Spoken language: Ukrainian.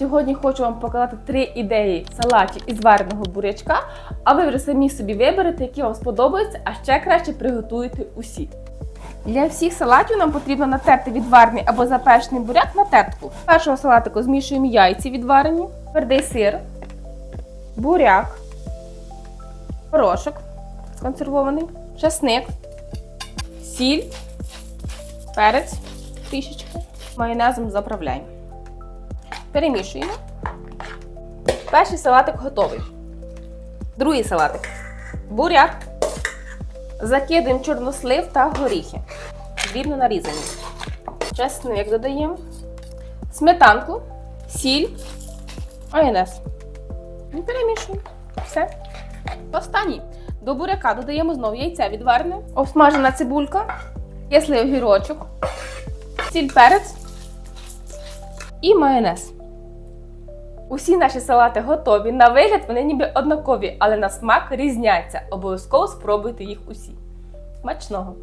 Сьогодні хочу вам показати три ідеї салатів із вареного бурячка, а ви вже самі собі виберете, які вам сподобаються, а ще краще приготуєте усі. Для всіх салатів нам потрібно натерти відварений або запечений буряк на тертку. В першого салатику змішуємо яйці відварені, твердий сир, буряк, порошок сконсервований, часник, сіль, перець трішечки, майонезом заправляємо. Перемішуємо. Перший салатик готовий. Другий салатик. Буряк. Закидаємо чорнослив та горіхи. Дрібно нарізані. Чесник додаємо. Сметанку, сіль, майонез. І перемішуємо. Все. Останній. До буряка додаємо знову яйця відварене, обсмажена цибулька, кислий огірочок, сіль перець і майонез. Усі наші салати готові. На вигляд вони ніби однакові, але на смак різняться. Обов'язково спробуйте їх усі. Смачного!